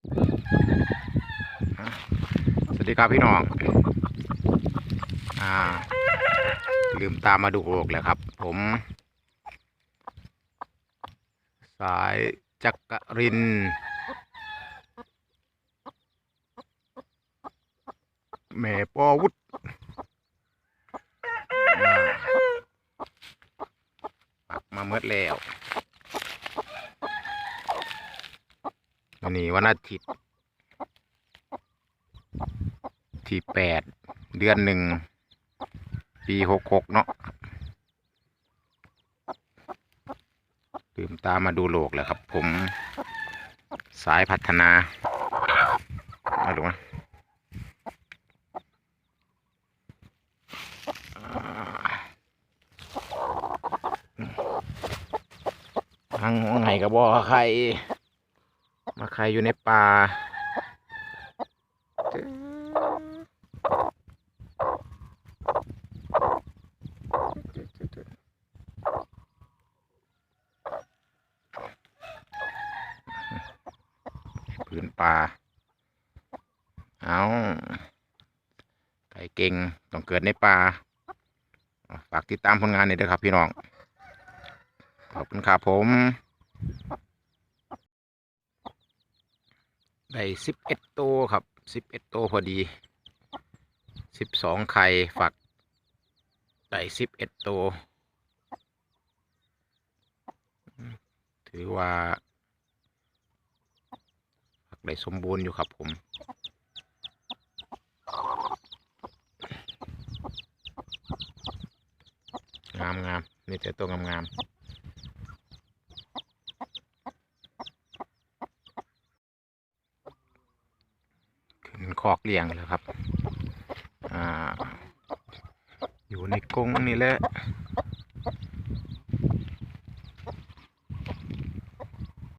สวัสดีครับพี่น้อง อ่า ลืมตามมาดูโอกแล้วครับ ผม สายจักริน แม่ปอวุฒปักมาเมื่อแล้ว วันนี้วันอาทิตย์ ที่แปดเดือนหนึ่ง ปีหกหกเนาะลืมตามาดูโลกแล้วครับ ผมสายพัฒนามาดูนะทางไงกระบอกใคร มาใครอยู่ในป่าพื้นป่า เอาไก่เก่ง ต้องเกิดในป่า ฝากติดตามผลงานน่อยเด้อครับพี่น้อง ขอบคุณครับผม ได้สิบเอ็ดตัวครับสิบเอ็ดตัวพอดีสิบสองไข่ฝักได้สิบเอ็ดตัวถือว่าฝักได้สมบูรณ์อยู่ครับผมงามงามนี่แต่ตัวงามงาม คอกเลี้ยงแล้วครับ อ่า อยู่ในกรงนี่แหละ